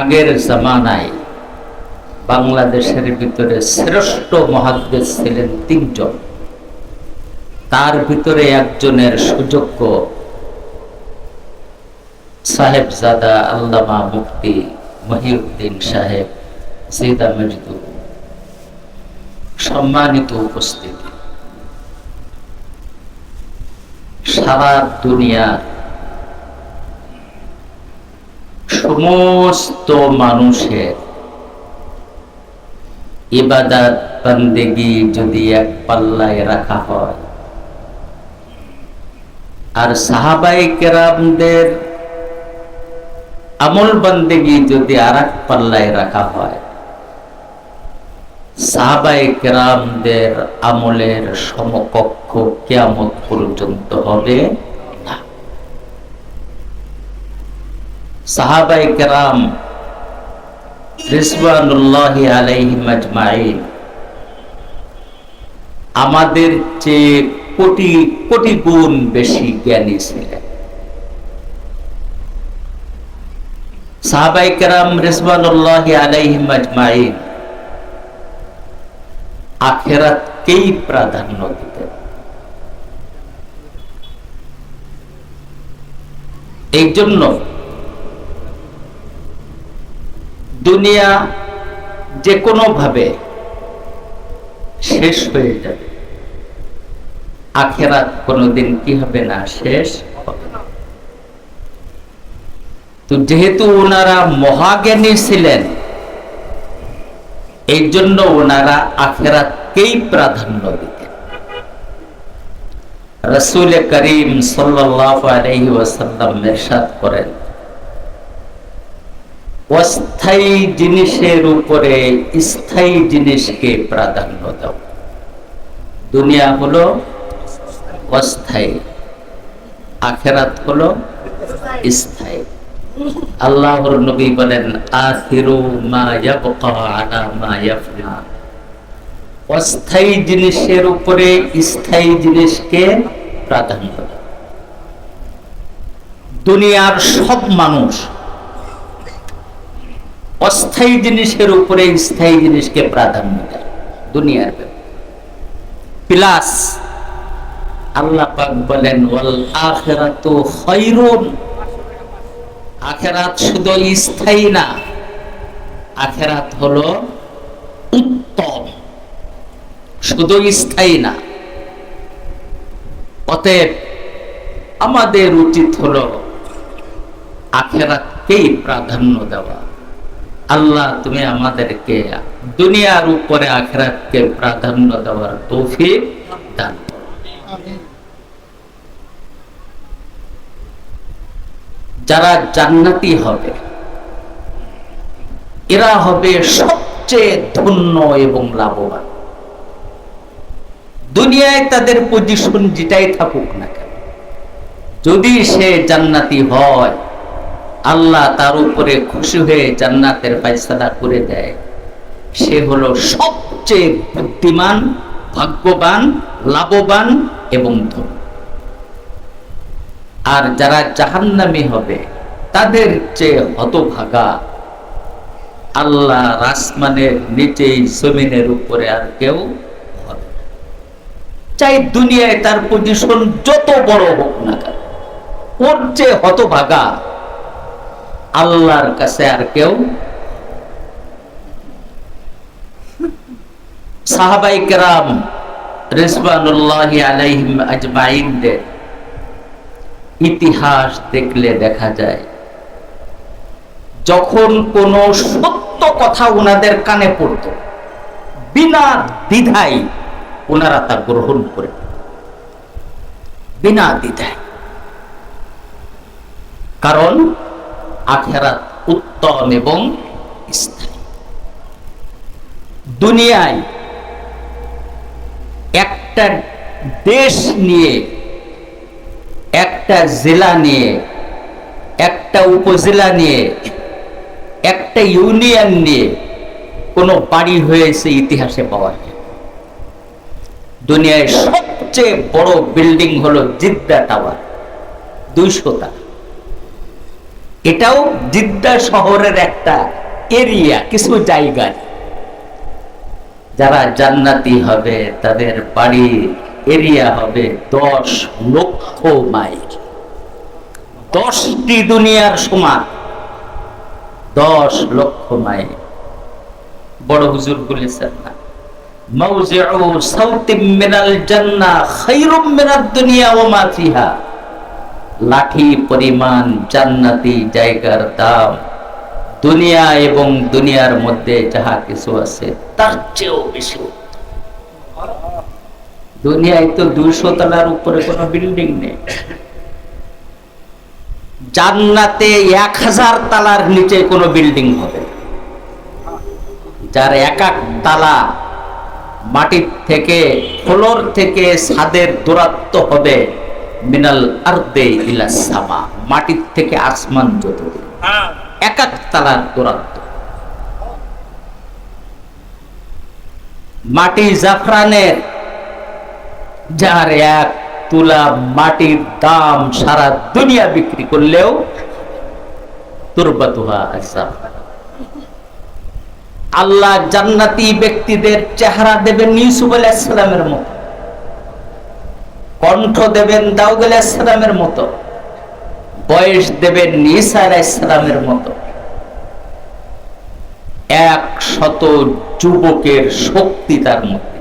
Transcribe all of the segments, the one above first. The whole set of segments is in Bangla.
আগের জামানায় বাংলাদেশের ভিতরে শ্রেষ্ঠ মহাদ্দেশ ছিলেন তিনজন। তার ভিতরে একজনের সুযোগ্য সাহেবজাদা আল্লামা মুফতি মহিউদ্দিন সাহেব সৈদা মজদু সম্মানিত উপস্থিতি। সারা দুনিয়া সমস্ত মানুষের ইবাদত, বন্দেগি যদি এক পাল্লায় রাখা হয়। আর সাহাবাই কেরামদের আমল বন্দেগি যদি আর এক পাল্লায় রাখা হয় সাহাবাই কেরামদের আমলের সমকক্ষ কেয়ামত পর্যন্ত হবে। সাহাবাই কেরাম আমাদের চেয়ে কোটি কোটি গুণ বেশি জ্ঞানী ছিলেন। সাহাবাই কেরাম রিসওয়ানুল্লাহ আলাইহিম আজমাইন আখেরাতকেই প্রাধান্য দিতেন। এই জন্য দুনিয়া যে কোনো ভাবে শেষ হয়ে যাবে। আখেরাত কোনোদিন কি হবে না? শেষ তো যেহেতু ওনারা মহাজ্ঞানী ছিলেন, এই জন্য ওনারা আখেরাতকেই প্রাধান্য দিতেন। রসুল করিম সাল্লাল্লাহু আলাইহি ওয়াসাল্লাম ইরশাদ করেন অস্থায়ী জিনিসের উপরে স্থায়ী জিনিসকে প্রাধান্য দাও। দুনিয়া হলো অস্থায়ী, আখেরাত হলো স্থায়ী। আল্লাহর নবী বলেন, আখিরু মা ইয়াবকা আলা মা ইয়াফনা। অস্থায়ী জিনিসের উপরে স্থায়ী জিনিসকে প্রাধান্য দুনিয়ার সব মানুষ অস্থায়ী জিনিসের উপরে স্থায়ী জিনিসকে প্রাধান্য দেয়। দুনিয়ার প্লাস আল্লাহ পাক বলেন, ওয়াল আখিরাতু খায়রুন। আখেরাত শুধু স্থায়ী না, আখেরাত হলো উত্তম। শুধু স্থায়ী না। অতএব আমাদের উচিত হলো আখেরাতকেই প্রাধান্য দেওয়া। আল্লাহ তুমি আমাদেরকে দুনিয়ার উপরে আখেরাতকে প্রাধান্য দেওয়ার তৌফিক দান যারা জান্নাতি হবে, এরা হবে সবচেয়ে ধন্য এবং লাভবান। দুনিয়ায় তাদের পজিশন যেটাই থাকুক না কেন, যদি সে জান্নাতি হয় আল্লাহ তার উপরে খুশি হয়ে জান্নাতের ফাইসলা করে দেয়। সে হলো সবচেয়ে বুদ্ধিমান, ভাগ্যবান, লাভবান এবং ধন্য আর যারা জাহান্নামি হবে, তাদের চেয়ে হতভাগা। আল্লাহ রাসমানের নিচেই জমিনের উপরে আর কেউ হবে চাই দুনিয়ায় তার পজিশন যত বড় হোক না কেন, ওর চেয়ে হতভাগা আল্লাহর কাছে আর কেউ সাহাবাই কেরাম রিজওয়ানুল্লাহ আলাইহিম আজমাইনদের ইতিহাস দেখলে দেখা যায়, যখন কোন সত্য কথা ওনাদের কানে পড়ত, বিনা দ্বিধায় ওনারা তা গ্রহণ করে। বিনা দ্বিধায়। কারণ আখেরাত উত্তম এবং স্থায়ী দুনিয়ায় একটা দেশ নিয়ে, একটা জেলা নিয়ে, একটা উপজেলা নিয়ে, একটা ইউনিয়ন নিয়ে কোনো বাড়ি হয়েছে ইতিহাসে পাওয়া যায়। দুনিয়ায় সবচেয়ে বড় বিল্ডিং হলো জিদ্দা টাওয়ার দুইশোটা এটাও জিদ্দা শহরের একটা এরিয়া, কিছু জায়গা। যারা জান্নাতি হবে, তাদের বাড়ি এরিয়া হবে দশ লক্ষ মাইল। দশটি দুনিয়ার সমান দশ লক্ষ মাইল। বড় হুজুর বলেছেন না মাউজিউ সাউতিম মিনাল জান্নাহ খায়রুম মিনাদ দুনিয়া ও মা ফিহা। লাঠি পরিমাণ জান্নাতি জায়গার দাম দুনিয়া এবং দুনিয়ার মধ্যে যাহা কিছু আছে, তার চেয়েও বেশি। দুনিয়ায় তো দুইশো তলার উপরে কোনো বিল্ডিং নেই। জান্নাতে এক হাজার তালার নিচে কোনো বিল্ডিং হবে। যার এক এক তালা মাটির থেকে, ফ্লোর থেকে ছাদের দূরত্ব হবে। মিনাল আর্দে ইলা সামা মাটির থেকে আসমান যত এক এক তালার দূরত্ব। মাটি জাফরানের যার এক তুলা মাটির দাম সারা দুনিয়া বিক্রি করলেও তুরবাতুহা আল্লাহ জান্নাতি ব্যক্তিদের চেহারা দেবেন ইউসুফ আলাইসালামের মতো। কণ্ঠ দেবেন দাউদ আলাইসালামের মতো, বয়স দেবেন নিসা আলাইসালামের মতো। এক শত যুবকের শক্তি তার মধ্যে।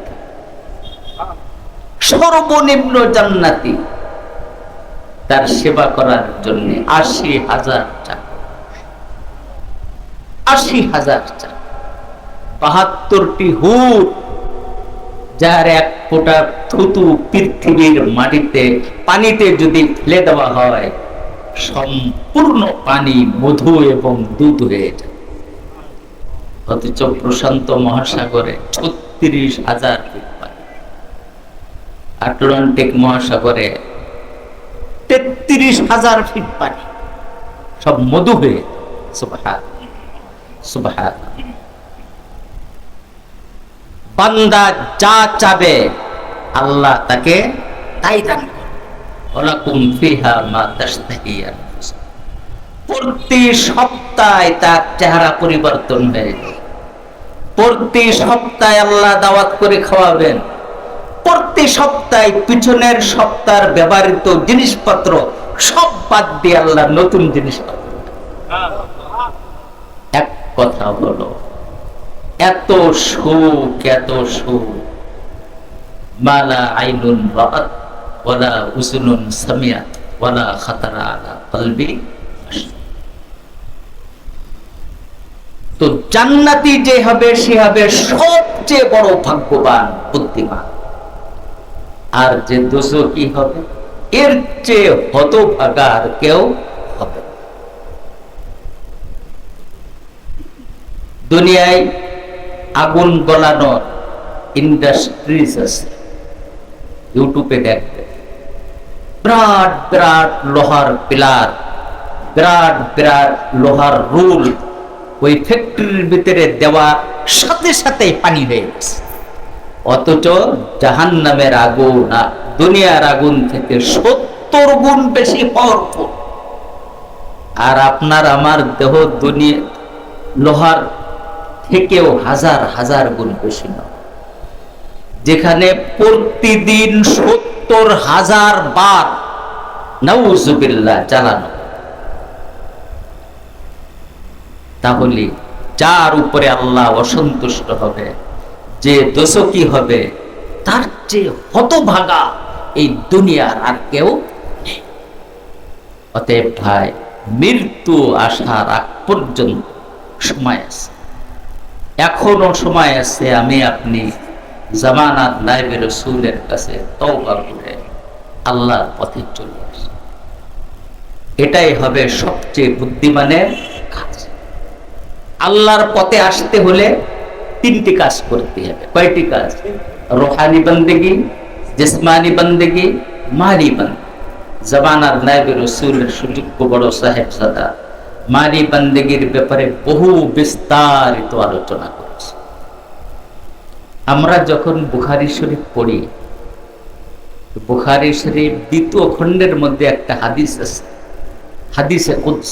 সর্বনিম্ন জান্নাতি। তার সেবা করার জন্য আশি হাজার টাকা আশি হাজার টাকা বাহাত্তরটি হুট যার এক ফোঁটা থুতু পৃথিবীর মাটিতে, পানিতে যদি ফেলে দেওয়া হয়, সম্পূর্ণ পানি মধু এবং দুধ হয়ে অথচ প্রশান্ত মহাসাগরে ছত্রিশ হাজার আটলান্টিক মহাসাগরে তেত্রিশ হাজার ফিট পানি। সব মধু হয়ে সুবাহ সুবাহ বান্দা যা চাবে, আল্লাহ তাকে তাই দান প্রতি সপ্তাহে তার চেহারা পরিবর্তন হয়ে প্রতি সপ্তাহে আল্লাহ দাওয়াত করে খাওয়াবেন। প্রতি সপ্তাহে পিছনের সপ্তাহের ব্যবহৃত জিনিসপত্র সব বাদ দিয়ে আল্লাহ নতুন জিনিসপত্র এক কথা হলো এত সুখ এত সুখ। মালা আইনুন সামিয়াত খাতারা আলা কলবি তো জান্নাতি যে হবে, সে হবে সবচেয়ে বড় ভাগ্যবান, বুদ্ধিমান। আর যে দোষী হবে, এর চেয়ে হতভাগা আর কেউ হবে দুনিয়ায় আগুন গলানোর ইন্ডাস্ট্রিজ আছে। ইউটিউবে দেখবে। বিরাট বিরাট লোহার পিলার, বিরাট বিরাট লোহার রুল ওই ফ্যাক্টরির ভিতরে দেওয়া সাথে সাথে পানি হয়ে গেছে। অথচ জাহান নামের আগুন আর দুনিয়ার আগুন থেকে সত্তর গুণ বেশি পাওয়ারফুল আর আপনার, আমার দেহ দুনিয়া, লোহার থেকেও হাজার হাজার গুণ বেশি নয়। যেখানে প্রতিদিন সত্তর হাজার বার নাউজুবিল্লাহ চালানো তাহলে যার উপরে আল্লাহ অসন্তুষ্ট হবে, যে দোষকি হবে, তার চেয়ে হতভাগা এই দুনিয়ার আর কেউ অতএব ভাই, মৃত্যু আসার আগ পর্যন্ত সময় আছে। এখনও সময় আছে আমি আপনি জামানাত নাইবে রসুলের কাছে তওবা করে আল্লাহর পথে চলে আসি। এটাই হবে সবচেয়ে বুদ্ধিমানের কাজ। আল্লাহর পথে আসতে হলে তিনটি কাজ করতে হবে। কয়টি কাজ? রোহানি বন্দেগি, জিসমানি বন্দেগি মারি বন্দেগি। জবানার নাইবে রসুলের সুযোগ্য বড় সাহেব সাদা মারি বন্দেগির ব্যাপারে বহু বিস্তারিত আলোচনা করেছে আমরা যখন বুখারি শরীফ পড়ি, বুখারি শরীফ দ্বিতীয় খণ্ডের মধ্যে একটা হাদিস আছে হাদিসে কুদস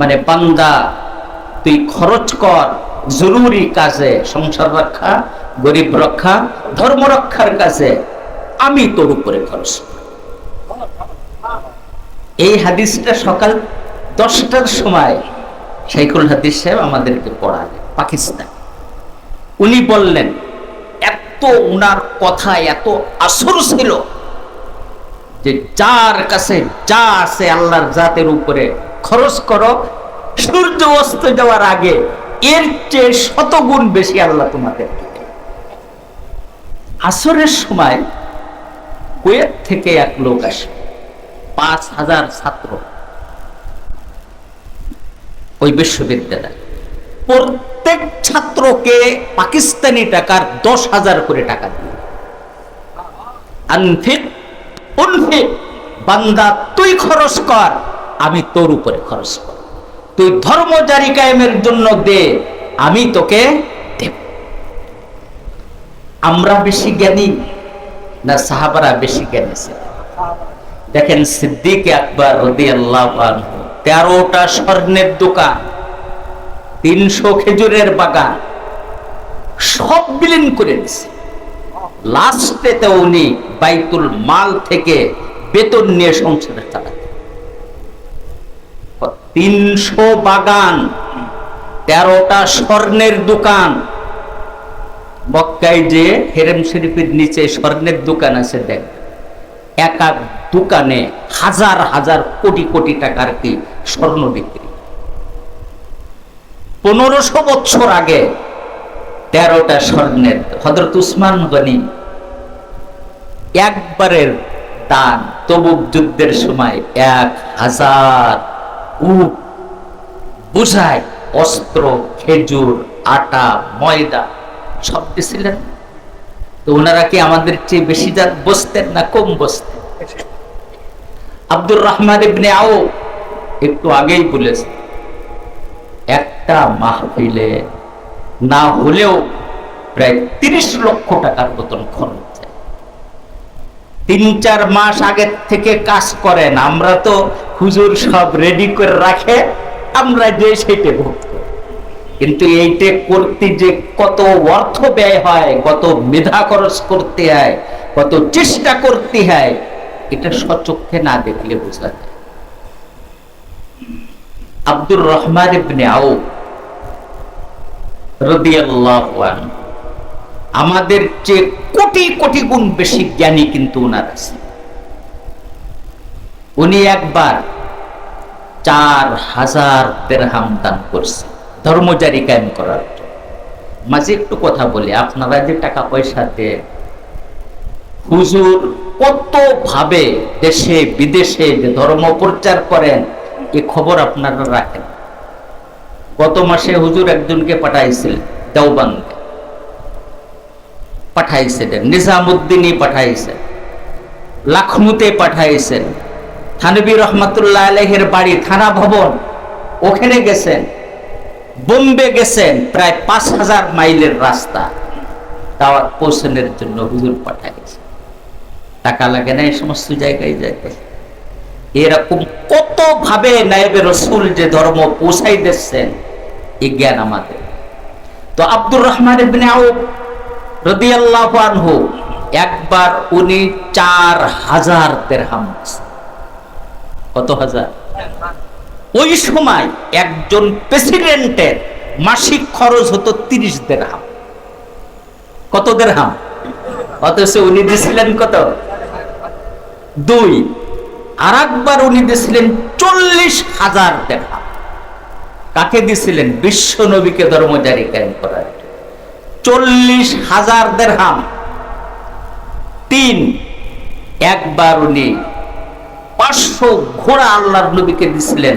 মানে বান্দা, তুই খরচ কর, জরুরি কাজে, সংসার রক্ষা, গরিব রক্ষা, ধর্ম রক্ষার কাজে, আমি তোর উপরে খরচ করব। এই হাদিসটা সকাল দশটার সময় শাইখুল হাদিস সাহেব আমাদেরকে পড়ালেন, পাকিস্তান। উনি বললেন, এত উনার কথা, এত আসর ছিল যে যার কাছে যা আছে আল্লাহর জাতের উপরে খরচ করো, সূর্য অস্ত যাওয়ার আগে এর চেয়ে শতগুণ বেশি আল্লাহ তোমাদের আসরের সময় কুয়েত থেকে এক লোক আসে। পাঁচ হাজার ছাত্র। ওই বিশ্ববিদ্যালয়। প্রত্যেক ছাত্রকে পাকিস্তানি টাকার দশ হাজার করে টাকা দিয়ে আনফিক, উনফিক, বান্দা, তুই খরচ কর, আমি তোর উপরে খরচ কর। তুই ধর্ম জারি কায়েমের জন্য দে, আমি তোকে দেব। আমরা বেশি জ্ঞানী না সাহাবারা বেশি জ্ঞানী ছিলেন দেখেন সিদ্দিক আকবর রদি আল্লাহ তেরোটা স্বর্ণের দোকান, তিনশো খেজুরের বাগান, সব বিলীন করে দিছে। লাস্টেতে উনি বাইতুল মাল থেকে বেতন নিয়ে সংসারে চালাতেন। তিনশো বাগান, তেরোটা স্বর্ণের দোকান। মক্কায় যে হেরেম শরীফের নিচে স্বর্ণের দোকান আছে, দেখ, এক এক দোকানে হাজার হাজার কোটি কোটি টাকার কি স্বর্ণ বিক্রি। পনেরোশো বছর আগে তেরোটা স্বর্ণের হজরত উসমান গনি একবারের দান তবুক যুদ্ধের সময় এক হাজার উট বুঝায়, অস্ত্র, খেজুর, আটা, ময়দা সব দিছিলেন। তো ওনারা কি আমাদের চেয়ে বেশি বসতেন না কম বসতেন? আব্দুর রহমান ইবনে আও একটু আগেই বলেছে, একটা মাহফিলে না হলেও প্রায় তিরিশ লক্ষ টাকার মতন খরচ তিন চার মাস আগের থেকে কাজ করেন, আমরা তো হুজুর সব রেডি করে রাখে, আমরা যে সেটে ভোগ কিন্তু এইটে করতে যে কত অর্থ ব্যয় হয়, কত মেধা খরচ করতে হয়, কত চেষ্টা করতে হয় এটা সচক্ষে না দেখলে বোঝা যায়। আব্দুর রহমান ইবনে আনহু, আমাদের চেয়ে কোটি কোটি গুণ বেশি জ্ঞানী কিন্তু ওনার আছে। উনি একবার চার হাজার দেড়হাম দান করছে ধর্মজারি কায়েম করার মাঝে একটু কথা বলি, আপনারা যে টাকা পয়সা দেন, হুজুর কত ভাবে দেশে, বিদেশে যে ধর্ম প্রচার করেন, এ খবর আপনারা রাখেন। গত মাসে হুজুর একজনকে পাঠাইছিলেন দেওবান্দে। পাঠাইছিলেন নিজামুদ্দিনই পাঠাইছেন লাখমুতে পাঠাইছেন থানবী রহমতুল্লাহ আলহের বাড়ি, থানা ভবন, ওখানে গেছেন, বোম্বে গেছেন, প্রায় পাঁচ হাজার মাইলের রাস্তা, দাওয়াত পৌঁছানোর জন্য হুজুর পাঠাইছে। টাকা লাগে না, এই সমস্ত জায়গায় যাইতে। এরকম কত ভাবে নায়েবে রসুল যে ধর্ম পৌঁছাই দিচ্ছেন এই জ্ঞান আমাদের। তো আব্দুর রহমান ইবনে আউফ রাদিয়াল্লাহু আনহু একবার উনি চার হাজার দেড়হাম। কত হাজার? ওই সময় একজন প্রেসিডেন্টের মাসিক খরচ হতো তিরিশ দেড়হাম। কত দেড়হাম? অথচ উনি দিছিলেন কত? দুই আর একবার উনি দিছিলেন চল্লিশ হাজার দেড়হাম কাকে দিছিলেন? বিশ্ব নবীকে ধর্ম জারি কায়েম করার। চল্লিশ হাজার দেড়হাম তিন, একবার উনি পাঁচশো ঘোড়া আল্লাহর নবীকে দিছিলেন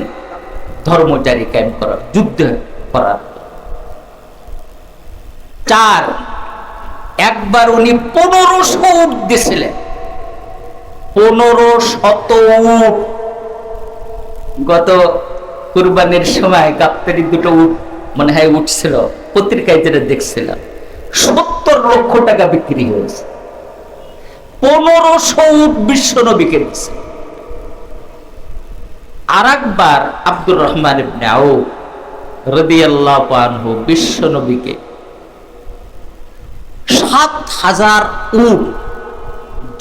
ধর্ম জারি কায়েম করার, যুদ্ধ করার। চার, একবার উনি পনেরোশো উট দিছিলেন। পনেরো শত উট। গত কুরবানির সময় গাপ্তারি দুটো উট মনে হয় উঠছিল পত্রিকায় যেটা দেখছিলাম। সত্তর লক্ষ টাকা বিক্রি হয়েছে। পনেরোশো উট বিশ্ব নবীকে আর একবার আব্দুর রহমান ইবনে আউ রদিয়াল্লাহু বিশ্ব নবীকে সাত হাজার উট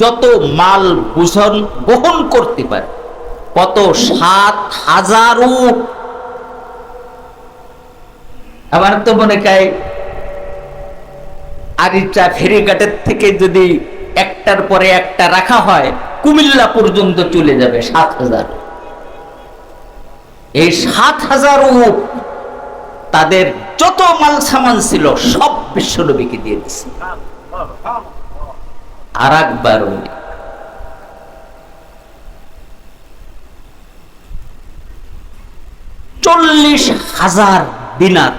যত মাল বুঝন বহন করতে পারে, কত সাত হাজার উট আমার তো মনে হয়, আরিচা ফেরিঘাটের থেকে যদি একটার পরে একটা রাখা হয়, কুমিল্লা পর্যন্ত চলে যাবে সাত হাজার। এই সাত হাজার উট তাদের যত মাল সামান ছিল, সব বিশ্বনবীকে দিয়ে দিচ্ছে আর একবার চল্লিশ হাজার দিনার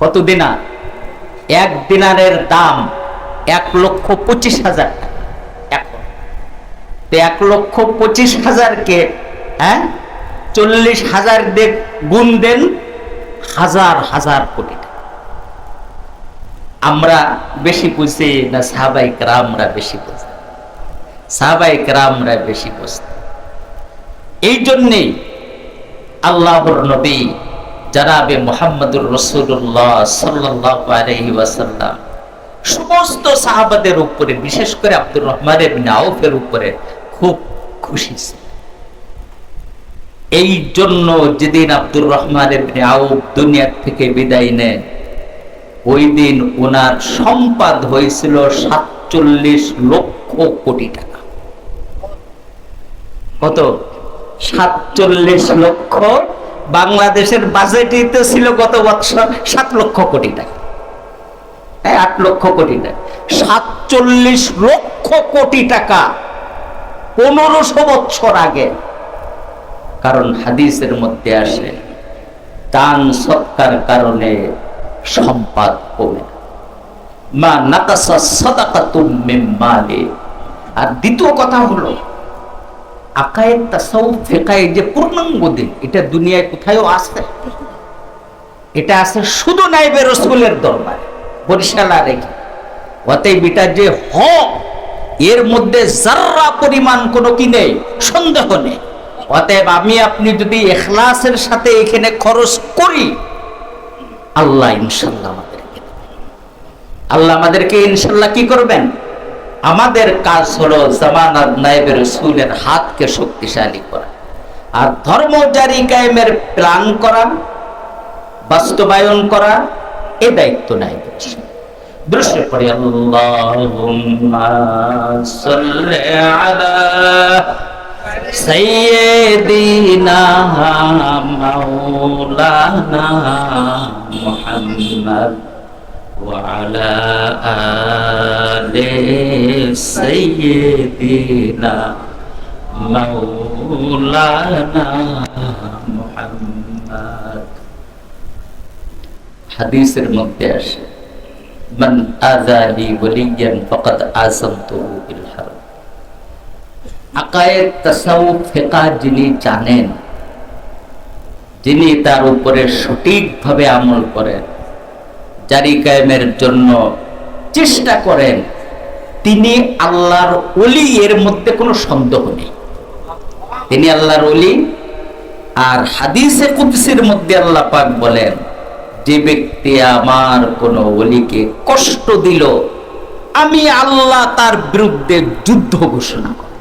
কত দিনার? এক দিনারের দাম এক লক্ষ পঁচিশ হাজার এক লক্ষ পঁচিশ হাজারকে হ্যাঁ? চল্লিশ হাজার গুণ দেন হাজার হাজার কোটি। আমরা বেশি বুঝি না সাহাবাই রামরা বেশি বুঝি। সাহাবাই রামরা বেশি বুঝতে এই জন্যেই আল্লাহর নবী, জানাবে মোহাম্মদুর রসুল্লাহ সাল্লাহ আলহি সমস্ত সাহাবাদের উপরে, বিশেষ করে আব্দুর রহমানের আউফের উপরে খুব খুশি ছিল এই জন্য যেদিন আব্দুর রহমান ইবনে আউফ দুনিয়ার থেকে বিদায় নেন ওই দিন ওনার সম্পাদ হয়েছিল সাতচল্লিশ লক্ষ কোটি টাকা। কত? সাতচল্লিশ লক্ষ। বাংলাদেশের বাজেটই তো ছিল গত বছর সাত লক্ষ কোটি টাকা। আট লক্ষ কোটি টাকা। সাতচল্লিশ লক্ষ কোটি টাকা পনেরোশো বছর আগে। কারণ হাদিসের মধ্যে আসে দান সৎকার কারণে সম্পাদ কমে মা নাকাসা সাদাকাতুম মিন মালি। আর দ্বিতীয় কথা হলো আকায়েদ তাসাউফ ফিকায়ে যে পূর্ণাঙ্গ দিন, এটা দুনিয়ায় কোথাও আছে এটা আছে শুধু নাইবে রসুলের দরবারে, বরিশাল রেখে। অতএব এটা যে হক, এর মধ্যে যার্রা পরিমাণ কোনো কি নেই, সন্দেহ নেই। অতএব আমি আপনি যদি এখলাসের সাথে এখানে খরচ করি আল্লাহ ইনশাল্লাহ আমাদেরকে আল্লাহ আমাদেরকে ইনশাল্লাহ কি করবেন? আমাদের কাজ হলো জামানার নাইবের রসুলের হাতকে শক্তিশালী করা। আর ধর্ম জারি কায়েমের প্ল্যান করা, বাস্তবায়ন করা, এ দায়িত্ব রসুল। দৃশ্য সাল্লি আলা সাইয়্যিদিনা মাওলানা মুহাম্মদ وعلى آل سيدنا مولانا محمد হাদিসের মধ্যে আসে মান আযালি ওয়ালিয়ান ফাকাদ আযামতুহু বিল হারব আকায়েদ তাসাউফ ফিকহ যিনি জানেন যিনি তার উপরে সঠিকভাবে আমল করেন, জারি কায়েমের জন্য চেষ্টা করেন, তিনি আল্লাহর অলি এর মধ্যে কোনো সন্দেহ নেই। তিনি আল্লাহর অলি আর হাদিসে কুদসির মধ্যে আল্লাহ পাক বলেন, যে ব্যক্তি আমার কোন অলিকে কষ্ট দিল, আমি আল্লাহ তার বিরুদ্ধে যুদ্ধ ঘোষণা করি।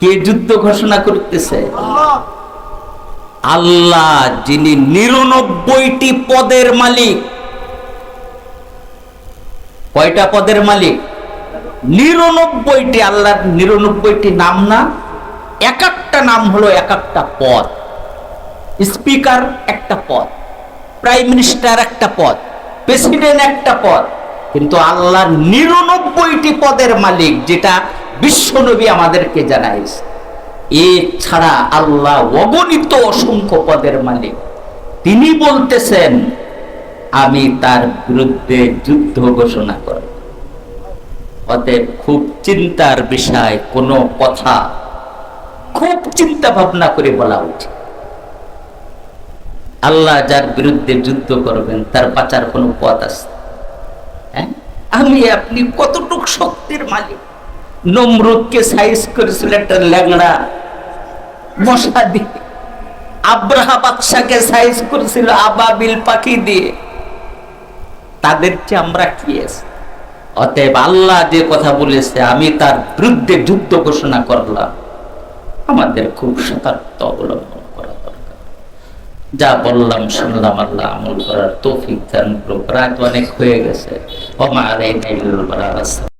কে যুদ্ধ ঘোষণা করতেছে? আল্লাহ যিনি নিরানব্বইটি পদের মালিক। কয়টা পদের মালিক? নিরানব্বইটি, আল্লাহর নিরানব্বইটি নাম না? এক একটা নাম হলো এক একটা পদ। স্পিকার একটা পদ, প্রাইম মিনিস্টার একটা পদ, প্রেসিডেন্ট একটা পদ। কিন্তু আল্লাহ নিরানব্বইটি পদের মালিক যেটা বিশ্বনবী আমাদেরকে জানাইছে। এছাড়া আল্লাহ অগণিত অসংখ্য পদের মালিক। তিনি বলতেছেন, আমি তার বিরুদ্ধে যুদ্ধ ঘোষণা করব। অতএব খুব চিন্তার বিষয়, কোনো কথা খুব চিন্তা ভাবনা করে বলা উচিত। আল্লাহ যার বিরুদ্ধে যুদ্ধ করবেন, তার বাঁচার কোনো পথ আছে? হ্যাঁ? আমি আপনি কতটুক শক্তির মালিক? নমরুদকে সাইজ করেছিল একটা ল্যাংড়া মশা দিয়ে আব্রাহা বাদশাকে সাইজ করেছিল আবাবিল পাখি দিয়ে। তাদের চেয়ে আমরা কি অতএব আল্লাহ যে কথা বলেছে, আমি তার বিরুদ্ধে যুদ্ধ ঘোষণা করলাম। আমাদের খুব সতর্ক অবলম্বন করা দরকার। যা বললাম, শুনলাম, আল্লাহ আমল করার তৌফিক দান করুক। রাত অনেক হয়ে গেছে।